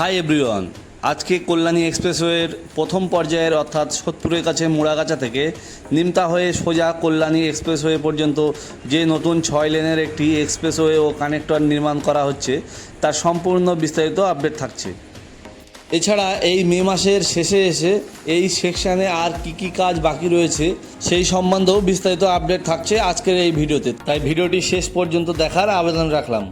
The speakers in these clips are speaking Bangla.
হাই এভরিওয়ান আজকে কল্যাণী এক্সপ্রেসওয়ের প্রথম পর্যায়ের অর্থাৎ সোদপুরের কাছে মুড়াগাছা থেকে নিমতা হয়ে সোজা কল্যাণী এক্সপ্রেসওয়ে পর্যন্ত যে নতুন ছয় লেনের একটি এক্সপ্রেসওয়ে ও কানেক্টর নির্মাণ করা হচ্ছে, তার সম্পূর্ণ বিস্তারিত আপডেট থাকছে। এছাড়া এই মে মাসের শেষে এসে এই সেকশানে আর কি কি কাজ বাকি রয়েছে, সেই সম্বন্ধেও বিস্তারিত আপডেট থাকছে আজকের এই ভিডিওতে। তাই ভিডিওটি শেষ পর্যন্ত দেখার আবেদন রাখলাম।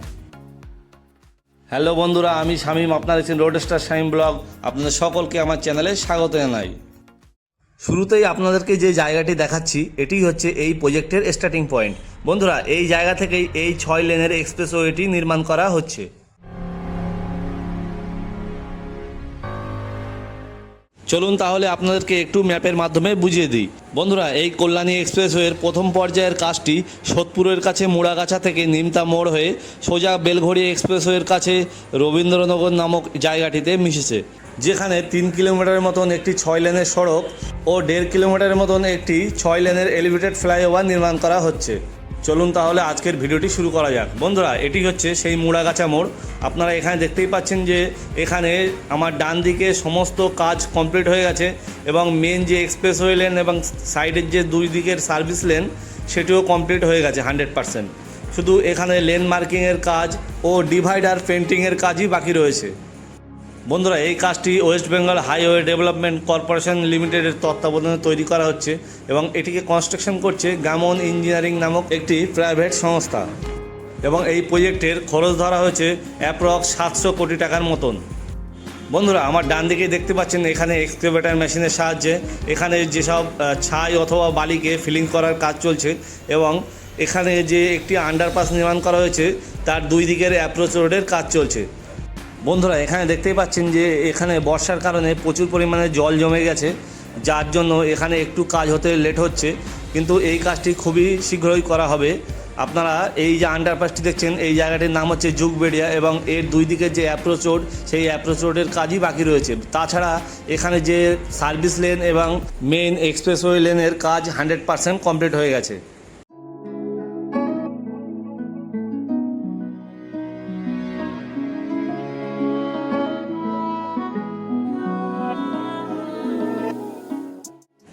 হ্যালো বন্ধুরা, আমি শামীম, আপনার আছেন রোড স্টার শামীম ব্লগ আপনাদের সকলকে আমার চ্যানেলে স্বাগত জানাই। শুরুতেই আপনাদেরকে যে জায়গাটি দেখাচ্ছি, এটি হচ্ছে এই প্রজেক্টের স্টার্টিং পয়েন্ট বন্ধুরা, এই জায়গা থেকেই এই ছয় লেনের এক্সপ্রেসওয়েটি নির্মাণ করা হচ্ছে। চলুন তাহলে আপনাদেরকে একটু ম্যাপের মাধ্যমে বুঝিয়ে দিই। বন্ধুরা, এই কল্যাণী এক্সপ্রেসওয়ের প্রথম পর্যায়ের কাজটি সোদপুরের কাছে মুড়াগাছা থেকে নিমতা মোড় হয়ে সোজা বেলঘড়ি এক্সপ্রেসওয়ের কাছে রবীন্দ্রনগর নামক জায়গাটিতে মিশেছে, যেখানে তিন কিলোমিটারের মতন একটি ছয় লেনের সড়ক ও দেড় কিলোমিটারের মতন একটি ছয় লেনের এলিভেটেড ফ্লাইওভার নির্মাণ করা হচ্ছে। চলুন তাহলে আজকের ভিডিওটি শুরু করা যাক। বন্ধুরা, এটি হচ্ছে সেই মুড়াগাছা মোড়। আপনারা এখানে দেখতেই পাচ্ছেন যে এখানে আমার ডান দিকে সমস্ত কাজ কমপ্লিট হয়ে গেছে এবং মেন যে এক্সপ্রেস এক্সপ্রেসওয়ে লেন এবং সাইডের যে দুই দিকের সার্ভিস লেন সেটিও কমপ্লিট হয়ে গেছে হান্ড্রেড পারসেন্ট শুধু এখানে লেন মার্কিংয়ের কাজ ও ডিভাইডার পেন্টিংয়ের কাজই বাকি রয়েছে। বন্ধুরা, এই কাজটি West Bengal highway development corporation লিমিটেডের তত্ত্বাবধানে তৈরি করা হচ্ছে এবং এটিকে কনস্ট্রাকশন করছে গামন ইঞ্জিনিয়ারিং নামক একটি প্রাইভেট সংস্থা। এবং এই প্রজেক্টের খরচ ধরা হয়েছে অ্যাপ্রক্স সাতশো কোটি টাকার মতন। বন্ধুরা, আমার ডান দিকে দেখতে পাচ্ছেন এখানে এক্সকেভেটার মেশিনের সাহায্যে এখানে যেসব ছাই অথবা বালিকে ফিলিং করার কাজ চলছে এবং এখানে যে একটি আন্ডারপাস নির্মাণ করা হয়েছে, তার দুই দিকের অ্যাপ্রোচ রোডের কাজ চলছে। বন্ধুরা, এখানে দেখতেই পাচ্ছেন যে এখানে বর্ষার কারণে প্রচুর পরিমাণে জল জমে গেছে, যার জন্য এখানে একটু কাজ হতে লেট হচ্ছে। কিন্তু এই কাজটি খুবই শীঘ্রই করা হবে। আপনারা এই যে আন্ডারপাসটি দেখছেন, এই জায়গাটির নাম হচ্ছে যুগবেড়িয়া এবং এর দুই দিকে যে অ্যাপ্রোচ রোড সেই অ্যাপ্রোচ রোডের কাজই বাকি রয়েছে। তাছাড়া এখানে যে সার্ভিস লেন এবং মেন এক্সপ্রেসওয়ে লেনের কাজ হান্ড্রেড পারসেন্ট কমপ্লিট হয়ে গেছে।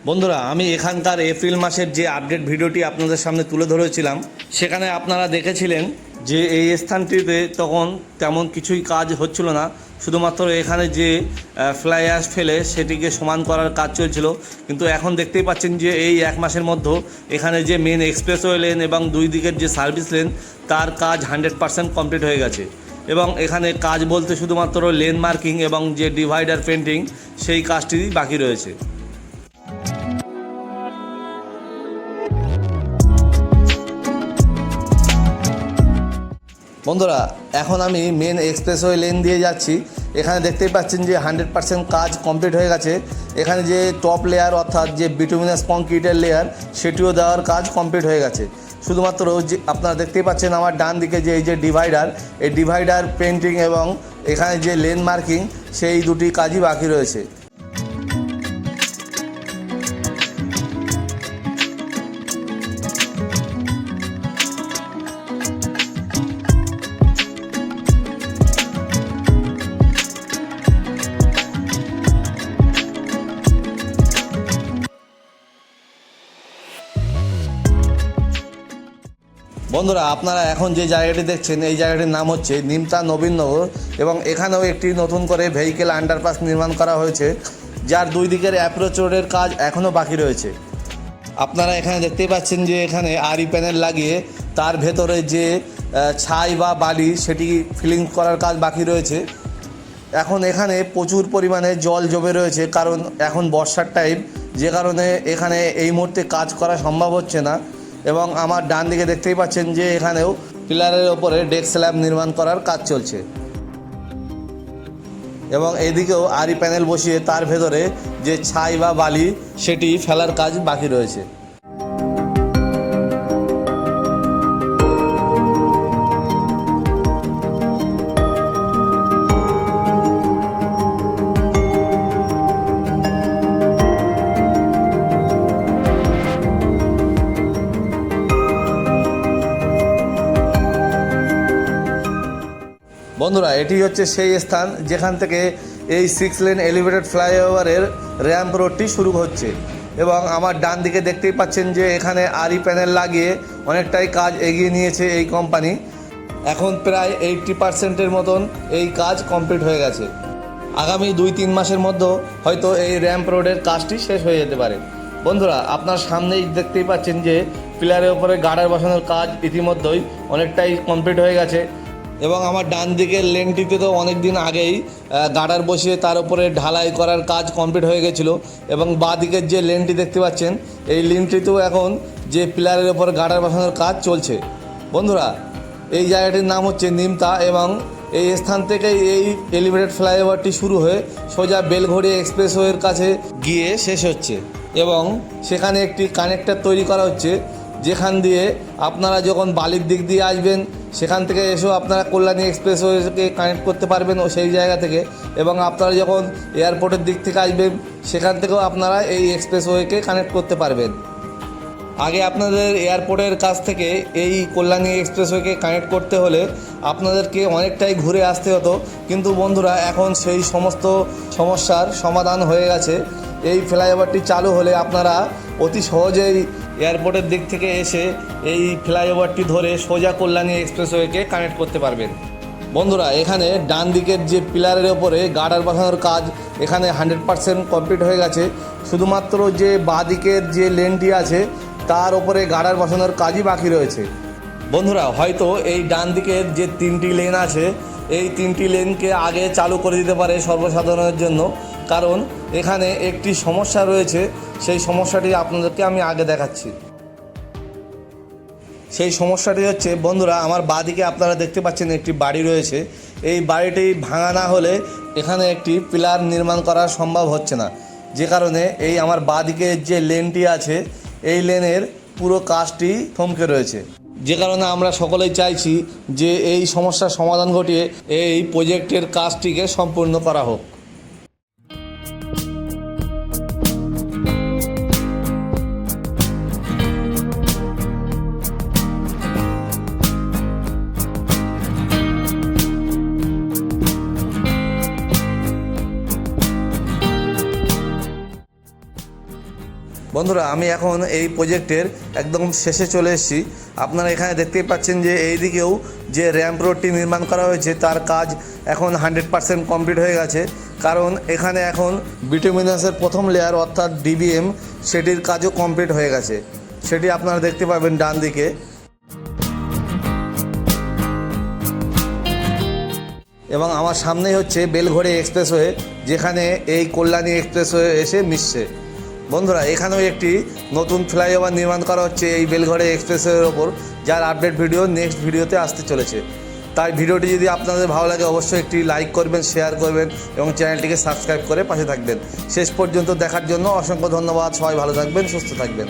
বন্ধুরা, আমি এখানকার এপ্রিল মাসের যে আপডেট ভিডিওটি আপনাদের সামনে তুলে ধরেছিলাম, সেখানে আপনারা দেখেছিলেন যে এই স্থানটিতে তখন তেমন কিছুই কাজ হচ্ছিল না। শুধুমাত্র এখানে যে ফ্লাই অ্যাশ ফেলে সেটিকে সমান করার কাজ চলছিল। কিন্তু এখন দেখতেই পাচ্ছেন যে এই এক মাসের মধ্যে এখানে যে মেন এক্সপ্রেসওয়ে লেন এবং দুই দিকের যে সার্ভিস লেন তার কাজ হান্ড্রেড পারসেন্ট কমপ্লিট হয়ে গেছে। এবং এখানে কাজ বলতে শুধুমাত্র লেন মার্কিং এবং যে ডিভাইডার পেন্টিং সেই কাজটি বাকি রয়েছে। বন্ধুরা, এখন আমি মেন এক্সপ্রেসওয়ে লেন দিয়ে যাচ্ছি। এখানে দেখতেই পাচ্ছেন যে হান্ড্রেড পার্সেন্ট কাজ কমপ্লিট হয়ে গেছে। এখানে যে টপ লেয়ার অর্থাৎ যে বিটুমিনাস কংক্রিটের লেয়ার সেটিও দেওয়ার কাজ কমপ্লিট হয়ে গেছে। শুধুমাত্র যে আপনারা দেখতেই পাচ্ছেন আমার ডান দিকে যে এই যে ডিভাইডার এই ডিভাইডার পেন্টিং এবং এখানে যে লেন মার্কিং সেই দুটি কাজই বাকি রয়েছে। বন্ধুরা, আপনারা এখন যে জায়গাটি দেখছেন, এই জায়গাটির নাম হচ্ছে নিমতা নবীননগর এবং এখানেও একটি নতুন করে ভেহিকেল আন্ডারপাস নির্মাণ করা হয়েছে, যার দুই দিকের অ্যাপ্রোচ রোডের কাজ এখনও বাকি রয়েছে। আপনারা এখানে দেখতেই পাচ্ছেন যে এখানে আরই প্যানেল লাগিয়ে তার ভেতরে যে ছাই বা বালি, সেটি ফিলিং করার কাজ বাকি রয়েছে। এখন এখানে প্রচুর পরিমাণে জল জমে রয়েছে, কারণ এখন বর্ষার টাইম যে কারণে এখানে এই মুহূর্তে কাজ করা সম্ভব হচ্ছে না। এবং আমার ডান দিকে দেখতেই পাচ্ছেন যে এখানেও পিলারের ওপরে ডেক স্ল্যাব নির্মাণ করার কাজ চলছে। এবং এদিকেও আরি প্যানেল বসিয়ে তার ভেতরে যে ছাই বা বালি, সেটি ফেলার কাজ বাকি রয়েছে। বন্ধুরা, এটি হচ্ছে সেই স্থান যেখান থেকে এই সিক্স লেন এলিভেটেড ফ্লাইওভারের র্যাম্প রোডটি শুরু হচ্ছে। এবং আমার ডান দিকে দেখতেই পাচ্ছেন যে এখানে আরি প্যানেল লাগিয়ে অনেকটাই কাজ এগিয়ে নিয়েছে এই কোম্পানি এখন প্রায় এইটটি পার্সেন্টের মতন এই কাজ কমপ্লিট হয়ে গেছে। আগামী দুই তিন মাসের মধ্যে হয়তো এই র্যাম্প রোডের কাজটি শেষ হয়ে যেতে পারে। বন্ধুরা, আপনার সামনেই দেখতেই পাচ্ছেন যে পিলারের ওপরে গার্ডার বসানোর কাজ ইতিমধ্যেই অনেকটাই কমপ্লিট হয়ে গেছে। এবং আমার ডান দিকের লেনটিতে তো অনেক দিন আগেই গাডার বসিয়ে তার উপরে ঢালাই করার কাজ কমপ্লিট হয়ে গেছিল। এবং বাঁ দিকের যে লেনটি দেখতে পাচ্ছেন, এই লেনটিতেও এখন যে পিলারের ওপর গাডার বসানোর কাজ চলছে। বন্ধুরা, এই জায়গাটির নাম হচ্ছে নিমতা এবং এই স্থান থেকেই এই এলিভেটেড ফ্লাইওভারটি শুরু হয়ে সোজা বেলঘড়ি এক্সপ্রেসওয়ের কাছে গিয়ে শেষ হচ্ছে। এবং সেখানে একটি কানেক্টর তৈরি করা হচ্ছে। যেখান দিয়ে আপনারা যখন বালির দিক দিয়ে আসবেন, সেখান থেকে এসেও আপনারা কল্যাণী এক্সপ্রেসওয়েকে কানেক্ট করতে পারবেন ও সেই জায়গা থেকে। এবং আপনারা যখন এয়ারপোর্টের দিক থেকে আসবেন, সেখান থেকেও আপনারা এই এক্সপ্রেসওয়েকে কানেক্ট করতে পারবেন। আগে আপনাদের এয়ারপোর্টের কাছ থেকে এই কল্যাণী এক্সপ্রেসওয়েকে কানেক্ট করতে হলে আপনাদেরকে অনেকটাই ঘুরে আসতে হতো। কিন্তু বন্ধুরা, এখন সেই সমস্ত সমস্যার সমাধান হয়ে গেছে। এই ফ্লাইওভারটি চালু হলে আপনারা অতি সহজেই এয়ারপোর্টের দিক থেকে এসে এই ফ্লাইওভারটি ধরে সোজা কল্যাণী এক্সপ্রেসওয়েকে কানেক্ট করতে পারবেন। বন্ধুরা, এখানে ডান দিকের যে পিলারের ওপরে গার্ডার বসানোর কাজ এখানে হান্ড্রেড পারসেন্ট কমপ্লিট হয়ে গেছে। শুধুমাত্র যে বাঁ দিকের যে লেনটি আছে, তার ওপরে গার্ডার বসানোর কাজই বাকি রয়েছে। বন্ধুরা, হয়তো এই ডান দিকের যে তিনটি লেন আছে, এই তিনটি লেনকে আগে চালু করে দিতে পারে সর্বসাধারণের জন্য। কারণ এখানে একটি সমস্যা রয়েছে সেই সমস্যাটি আপনাদেরকে আমি আগে দেখাচ্ছি। সেই সমস্যাটি হচ্ছে, বন্ধুরা, আমার বাদিকে আপনারা দেখতে পাচ্ছেন একটি বাড়ি রয়েছে। এই বাড়িটি ভাঙা না হলে এখানে একটি পিলার নির্মাণ করা সম্ভব হচ্ছে না। যে কারণে এই আমার বাদিকে যে লেনটি আছে, এই লেনের পুরো কাজটি থমকে রয়েছে। যে কারণে আমরা সকলেই চাইছি যে এই সমস্যার সমাধান ঘটিয়ে এই প্রজেক্টের কাজটিকে সম্পূর্ণ করা হোক। বন্ধুরা, আমি এখন এই প্রজেক্টের একদম শেষে চলে এসেছি। আপনারা এখানে দেখতেই পাচ্ছেন যে এই দিকেও যে র্যাম্প রোডটি নির্মাণ করা হয়েছে, তার কাজ এখন হান্ড্রেড পারসেন্ট কমপ্লিট হয়ে গেছে। কারণ এখানে এখন বিটুমিনাসের প্রথম লেয়ার অর্থাৎ ডিবিএম সেটির কাজও কমপ্লিট হয়ে গেছে। সেটি আপনারা দেখতে পাবেন ডান দিকে। এবং আমার সামনেই হচ্ছে বেলঘড়ি এক্সপ্রেসওয়ে, যেখানে এই কল্যাণী এক্সপ্রেসওয়ে এসে মিশছে। বন্ধুরা, এখানেও একটি নতুন ফ্লাইওভার নির্মাণ করা হচ্ছে এই বেলঘরে এক্সপ্রেসওয়ের ওপর, যার আপডেট ভিডিও নেক্সট ভিডিওতে আসতে চলেছে। তাই ভিডিওটি যদি আপনাদের ভালো লাগে, অবশ্যই একটি লাইক করবেন শেয়ার করবেন এবং চ্যানেলটিকে সাবস্ক্রাইব করে পাশে থাকবেন। শেষ পর্যন্ত দেখার জন্য অসংখ্য ধন্যবাদ। সবাই ভালো থাকবেন, সুস্থ থাকবেন।